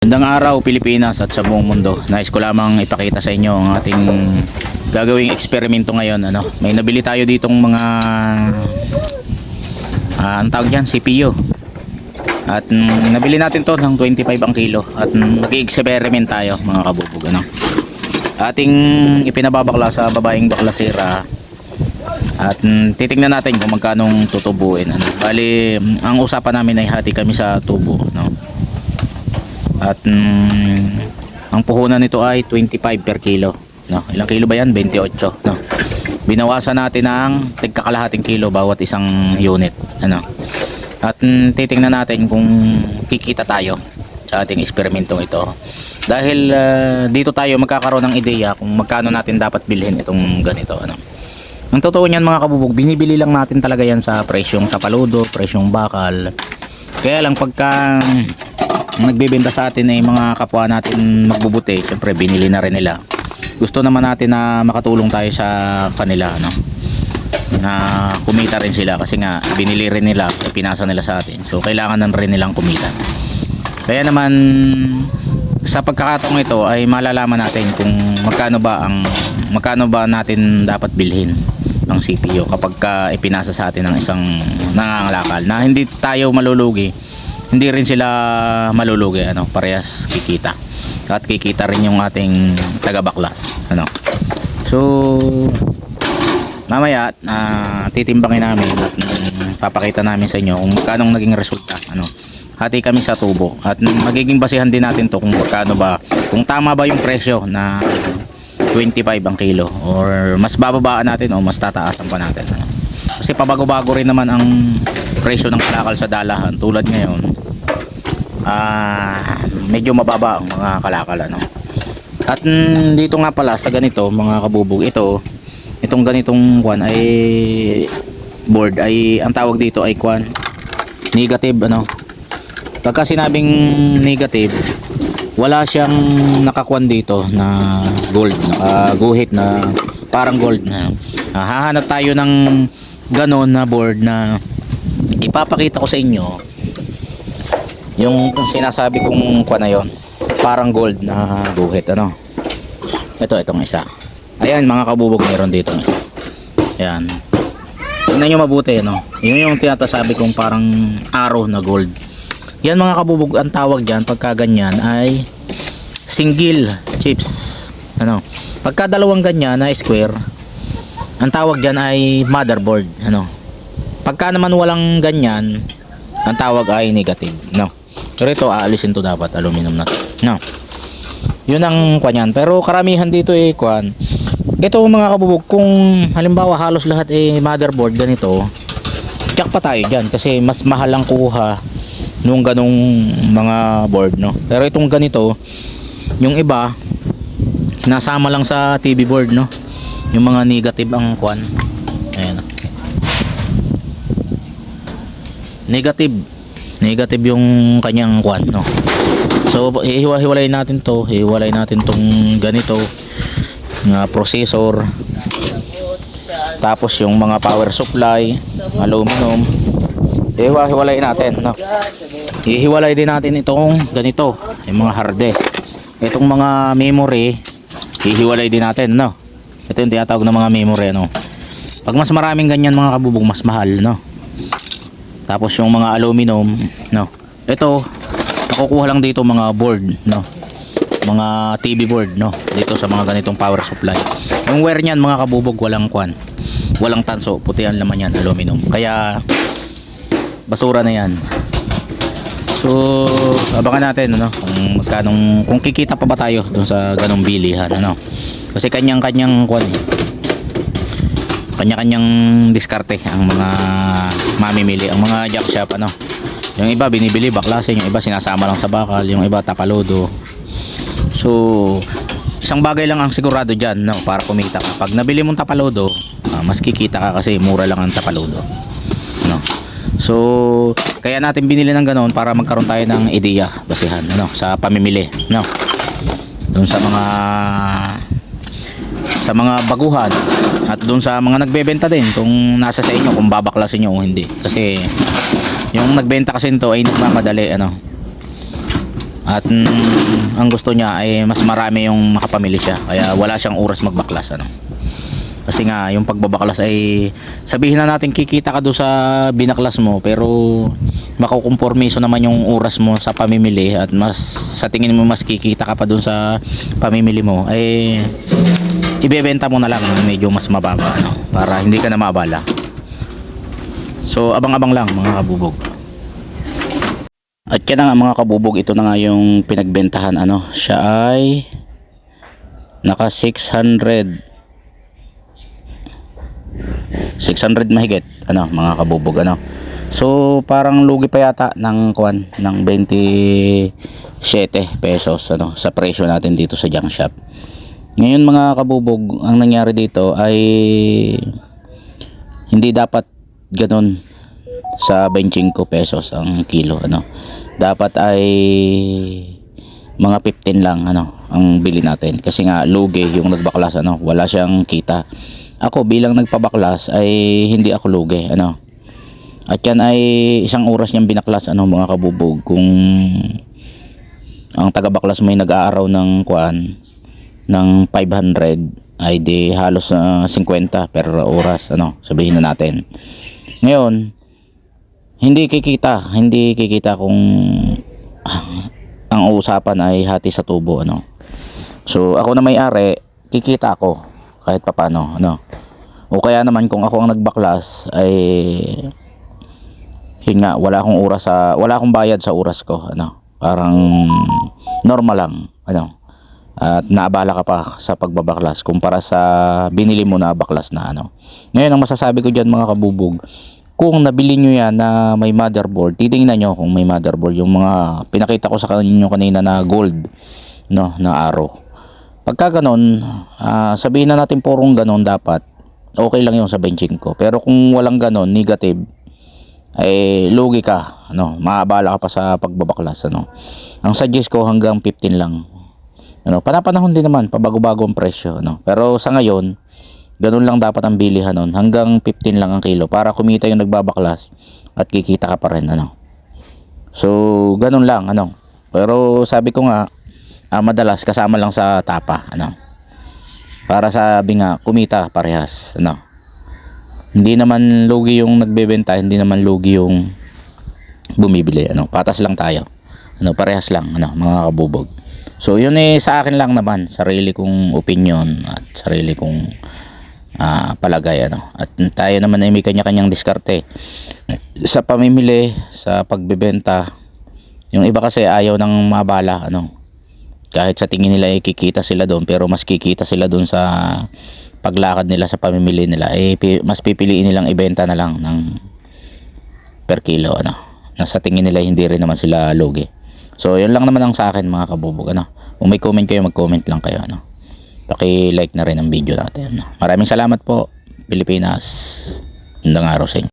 Magandang araw Pilipinas at sa buong mundo. Nais ko lamang ipakita sa inyo ang ating gagawing eksperimento ngayon. Ano, may nabili tayo ditong mga ah, ang tawag diyan, CPU. At mm, nabili natin to ng 25 ang kilo at mm, mag-experiment tayo mga kabubog ano. Ating ipinababakla sa babaeng baklasira at mm, titingnan natin kung magkano tutubuin ano. Bali, mm, ang usapan namin ay hati kami sa tubo no. At mm, ang puhunan nito ay 25 per kilo. No? Ilang kilo ba yan? 28. No? Binawasan natin ng tigkakalahating kilo bawat isang unit. Ano? At mm, titingnan natin kung kikita tayo sa ating eksperimentong ito. Dahil ah, dito tayo magkakaroon ng ideya kung magkano natin dapat bilhin itong ganito. Ano? Ang totoo niyan mga kabubog, binibili lang natin talaga yan sa presyong tapaludo, presyong bakal. Kaya lang pagka nagbebenta sa atin ay mga kapwa natin magbubuti, syempre binili na rin nila. Gusto naman natin na makatulong tayo sa kanila, no? Na kumita rin sila kasi nga binili rin nila, pinasa nila sa atin. So kailangan na rin nilang kumita. Kaya naman sa pagkakataong ito ay malalaman natin kung magkano ba ang magkano ba natin dapat bilhin ang CPU kapag ka ipinasa sa atin ng isang nangangalakal na hindi tayo malulugi hindi rin sila malulugi ano parehas kikita. At kikita rin yung ating taga-baklas ano. So mamaya ah, titimbangin namin at mm, papakita namin sa inyo kung magkano naging resulta ano. Hati kami sa tubo at mm, magiging basihan din natin to kung magkano ba kung tama ba yung presyo na 25 ang kilo or mas bababaan natin o mas tataasan pa natin ano? kasi pabago-bago rin naman ang presyo ng kalakal sa dalahan tulad ngayon ah medyo mababa ang mga kalakal ano. At mm, dito nga pala sa ganito mga kabubog ito itong ganitong kwan ay board ay ang tawag dito ay kwan negative ano. Pagka sinabing negative wala siyang nakakwan dito na gold nakaguhit na parang gold na. Ah, hahanap tayo ng ganon na board na ipapakita ko sa inyo yung sinasabi kong kwan na yon parang gold na guhit ano? Ito itong isa. Ayan mga kabubog meron dito isa. Ayan. Tingnan nyo mabuti no yun yung tinatasabi kong parang arrow na gold. Yan mga kabubog ang tawag dyan pagka ganyan ay single chips. Ano? Pagka dalawang ganyan na square ang tawag dyan ay motherboard ano? Pagka naman walang ganyan ang tawag ay negative no pero ito aalisin to dapat aluminum na. To no yun ang kwan yan. Pero karamihan dito eh kwan. Ito mga kabubog kung halimbawa halos lahat eh motherboard ganito check pa tayo dyan. Kasi mas mahal ang kuha nung ganong mga board no? Pero itong ganito yung iba nasama lang sa TV board no? Yung mga negative ang kwan. Ayan. Negative negative yung kanyang kwan no? So hihiwa-hiwalay natin to hiwalay natin tong ganito nga processor. Tapos yung mga power supply aluminum. Hihiwa-hiwalay natin no? Hihiwalay din natin itong ganito yung mga hard disk itong mga memory hihiwalay din natin no? Ito yung tinatawag ng mga memory no? Pag mas maraming ganyan mga kabubog mas mahal no tapos yung mga aluminum no? Ito nakukuha lang dito mga board no? Mga TV board no? Dito sa mga ganitong power supply. Yung wire niyan mga kabubog walang kwan. Walang tanso puti ang laman yan aluminum. Kaya basura na yan. So abangan natin ano? Kung magkanong kung kikita pa ba tayo dun sa ganong bilihan ano? Kasi kanyang kanyang kwan eh. kanya-kanyang diskarte ang mga mamimili ang mga jack shop ano yung iba binibili baklasin yung iba sinasama lang sa bakal yung iba tapaludo so isang bagay lang ang sigurado dyan no, para kumita ka pag nabili mong tapaludo ah, mas kikita ka kasi mura lang ang tapaludo no. so kaya natin binili ng ganoon para magkaroon tayo ng ideya basihan ano, sa pamimili no. doon sa mga sa mga baguhan at doon sa mga nagbebenta din kung nasa sa inyo kung babaklasin nyo o hindi kasi yung nagbenta kasi nito ay nagmamadali ano At mm, ang gusto niya ay mas marami yung makapamili siya. Kaya wala siyang oras magbaklas ano. Kasi nga yung pagbabaklas ay sabihin na natin kikita ka do sa binaklas mo pero makukumpormiso naman yung oras mo sa pamimili at mas sa tingin mo mas kikita ka pa dun sa pamimili mo ay ibebenta mo na lang ng medyo mas mababa ano, para hindi ka na maabala. So abang-abang lang mga kabubog. At yan nga mga kabubog, ito na nga yung pinagbentahan ano, siya ay naka 600 600 mahigit ano mga kabubog ano so parang lugi pa yata ng kuan ng 27 pesos ano sa presyo natin dito sa junk shop ngayon mga kabubog ang nangyari dito ay hindi dapat ganun sa 25 pesos ang kilo ano. Dapat ay mga 15 lang ano ang bili natin. Kasi nga lugi yung nagbaklas ano. Wala siyang kita. Ako bilang nagpabaklas ay hindi ako lugi ano. At yan ay isang oras niyang binaklas ano mga kabubog. Kung ang tagabaklas mo ay nag-aaraw ng kuan ng 500 ay di halos ah, 50 per oras ano sabihin na natin. Ngayon hindi kikita hindi kikita kung ah, ang usapan ay hati sa tubo ano. So ako na may-ari kikita ako kahit papano ano. O kaya naman kung ako ang nagbaklas ay yun nga wala akong oras sa wala akong bayad sa oras ko ano. Parang normal lang ano at naabala ka pa sa pagbabaklas kumpara sa binili mo na baklas na ano. Ngayon ang masasabi ko diyan mga kabubog kung nabili nyo yan na may motherboard titingnan nyo kung may motherboard. Yung mga pinakita ko sa kanyo kanina na gold no na arrow. Pagka ganon ah, sabihin na natin purong ganon dapat okay lang yung sa benching ko. Pero kung walang ganon negative ay lugi ka ano maabala ka pa sa pagbabaklas ano. Ang suggest ko hanggang 15 lang ano panapanahon din naman pabago-bago ang presyo ano. Pero sa ngayon ganun lang dapat ang bilihan nun. Hanggang 15 lang ang kilo para kumita yung nagbabaklas at kikita ka pa rin ano. So ganun lang ano. Pero sabi ko nga ah, madalas kasama lang sa tapa ano. Para sabi nga kumita parehas ano. Hindi naman lugi yung nagbebenta hindi naman lugi yung bumibili ano. Patas lang tayo. Ano parehas lang ano mga kabubog so yun eh sa akin lang naman sarili kong opinion at sarili kong ah, palagay ano. At tayo naman ay may kanya-kanyang diskarte. Sa pamimili sa pagbebenta yung iba kasi ayaw ng mabala ano. Kahit sa tingin nila ay kikita sila doon pero mas kikita sila doon sa paglakad nila sa pamimili nila eh mas pipiliin nilang ibenta na lang ng per kilo ano. Na sa tingin nila hindi rin naman sila lugi so yun lang naman ang sa akin mga kabubog ano. Kung may comment kayo mag comment lang kayo ano. Paki like na rin ang video natin ano. maraming salamat po Pilipinas. Indang araw sa inyo